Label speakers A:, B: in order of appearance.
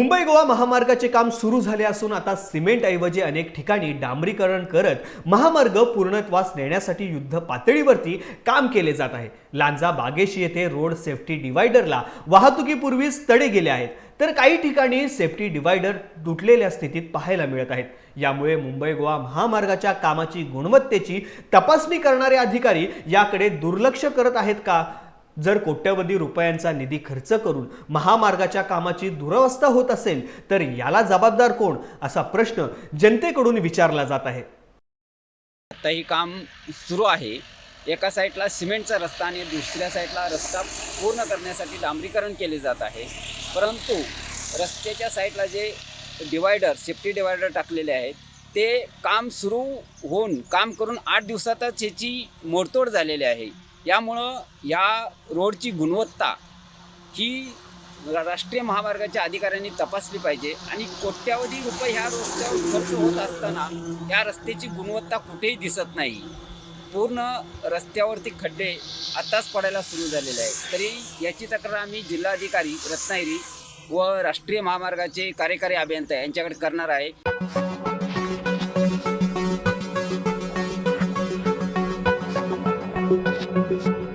A: मुंबई गोवा महामार्गाचे काम सुरू झाले असून आता सिमेंटऐवजी अनेक ठिकाणी डांबरीकरण करत महामार्ग पूर्णत्वास नेण्यासाठी युद्ध पातळीवरती काम केले जात आहे. लांजा बागेशी येथे रोड सेफ्टी डिवायडरला वाहतुकीपूर्वीच तडे गेले आहेत. तर काही ठिकाणी सेफ्टी डिवायडर तुटलेल्या स्थितीत पाहायला मिळत आहेत. यामुळे मुंबई गोवा महामार्गाच्या कामाची गुणवत्तेची तपासणी करणारे अधिकारी याकडे दुर्लक्ष करत आहेत का? जर कोट्यवधी रुपयांचा निधी खर्च करून महामार्गाच्या कामाची दुरवस्था होत असेल तर याला जबाबदार कोण? असा प्रश्न जनतेकडून विचारला जात आहे.
B: आता ही काम सुरू आहे. एका साईडला सिमेंटचा रस्ता आणि दुसऱ्या साईडला रस्ता पूर्ण करण्यासाठी डांबरीकरण केले जात आहे. परंतु रस्त्याच्या साईडला जे डिवायडर सेफ्टी डिवायडर टाकलेले आहेत ते काम सुरू होऊन काम करून आठ दिवसातच ह्याची मोडतोड झालेली आहे. यामुळं या रोडची गुणवत्ता ही रा- राष्ट्रीय महामार्गाच्या अधिकाऱ्यांनी तपासली पाहिजे आणि कोट्यावधी रुपये ह्या रस्त्यावर खर्च होत असताना या रस्त्याची गुणवत्ता कुठेही दिसत नाही. पूर्ण रस्त्यावरती खड्डे आत्ताच पडायला सुरू झालेले आहेत. तरी याची तक्रार आम्ही जिल्हाधिकारी रत्नागिरी व राष्ट्रीय महामार्गाचे कार्यकारी अभियंता यांच्याकडे करणार आहे. Thank you.